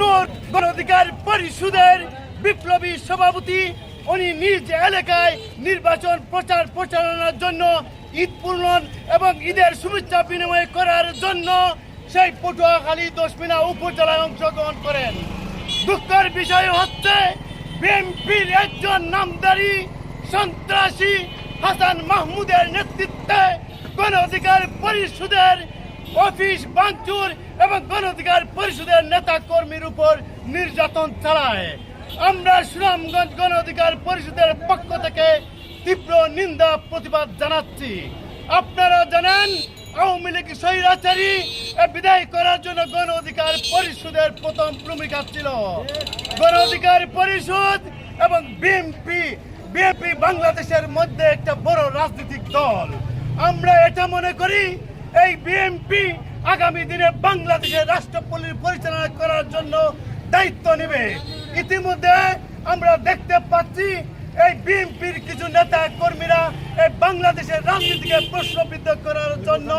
নূর গণ অধিকার পরিষদের বিপ্লবী সভাপতি, উনি নিজ এলাকায় নির্বাচন প্রচার প্রচারণার জন্য ঈদ পূর্ণন এবং ঈদের শুভেচ্ছা বিনিময় করার জন্য সেই পটুয়াখালী দশমিনা উপজেলায় অংশগ্রহণ করেন। দুঃখের বিষয় হচ্ছে, বিএনপির একজন নামদারি সন্ত্রাসী হাসান মাহমুদের নেতৃত্বে গণ অধিকার পরিষদের অফিস ভাঙচুর এবং গণ অধিকার পরিষদের নেতা কর্মীর উপর নির্যাতন চালায়। আমরা সুনামগঞ্জ গণ অধিকার পরিষদের পক্ষ থেকে তীব্র নিন্দা, প্রতিবাদ জানাচ্ছি। আপনারা জানেন, আওয়ামী লীগ স্বৈরাচারী বিদায় করার জন্য গণ অধিকার পরিষদের প্রথম ভূমিকা ছিল। গণ অধিকার পরিষদ এবং বিএনপি বিএনপি বাংলাদেশের মধ্যে একটা বড় রাজনৈতিক দল। আমরা এটা মনে করি এই বিএনপি আগামী দিনে বাংলাদেশের রাষ্ট্র পলি- পরিচালনা করার জন্য দায়িত্ব নেবে। ইতিমধ্যে আমরা দেখতে পাচ্ছি এই বিএনপির কিছু নেতা কর্মীরা এই বাংলাদেশের রাজনীতিকে প্রশ্নবিদ্ধ করার জন্য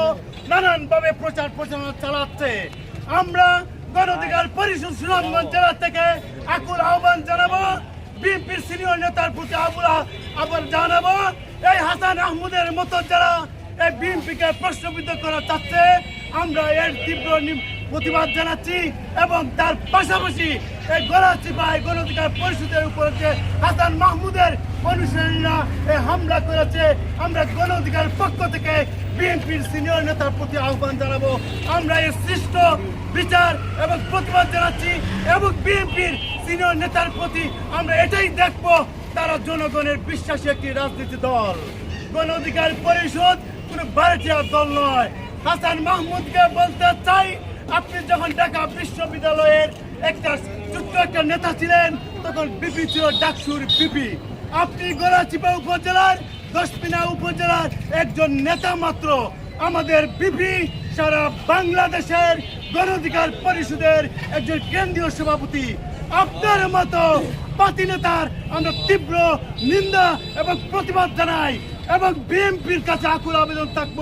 নানানভাবে প্রচার প্রচারণা চালাচ্ছে। আমরা গণ অধিকার পরিষদ সুনামগঞ্জ জেলা থেকে আকুল আহ্বান জানাব বিএনপির সিনিয়র নেতার প্রতি আবুলা আবার জানাব। এই হাসান আহমদের মতো যারা এই বিএনপিকে প্রশ্নবিদ্ধ করা চাচ্ছে। আমরা এর তীব্র প্রতিবাদ জানাচ্ছি এবং তার পাশাপাশি এই গণচিপাই গণঅধিকার পরিষদের উপর যে হাসান মাহমুদের অনুসারীরা এই হামলা করেছে, আমরা গণ অধিকার পক্ষ থেকে বিএনপির সিনিয়র নেতার প্রতি আহ্বান জানাব। আমরা এর সৃষ্ট বিচার এবং প্রতিবাদ জানাচ্ছি এবং বিএনপির সিনিয়র নেতার প্রতি আমরা এটাই দেখব, তারা জনগণের বিশ্বাসী একটি রাজনীতি দল। গণ অধিকার পরিষদ কোনো ভারতীয় দল নয়। হাসান মাহমুদকে বলতে চাই, আপনি যখন ঢাকা বিশ্ববিদ্যালয়ের একটা ছোট্ট একটা নেতা ছিলেন, তখন বিপি ছিল ডাকসুর বিপি। আপনি গড়াচিপা উপজেলার দশপিনা উপজেলার একজন নেতা মাত্র। আমাদের বিপি সারা বাংলাদেশের গণ অধিকার পরিষদের একজন কেন্দ্রীয় সভাপতি। আপনার মতো পাতি নেতার আমরা তীব্র নিন্দা এবং প্রতিবাদ জানাই। এবং বিএনপির কাছে আকুল আবেদন থাকব।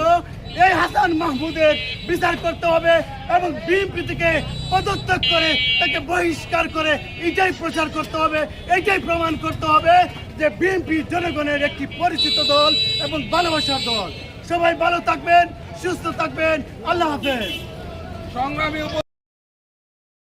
এই হাসান মাহমুদের বিচার করতে হবে এবং বিএনপি থেকে পদত্যাগ করে তাকে বহিষ্কার করে এটাই প্রচার করতে হবে, এটাই প্রমাণ করতে হবে যে বিএনপি জনগণের একটি পরিচিত দল এবং ভালোবাসার দল। সবাই ভালো থাকবেন, সুস্থ থাকবেন। আল্লাহ হাফেজ। সংগ্রামী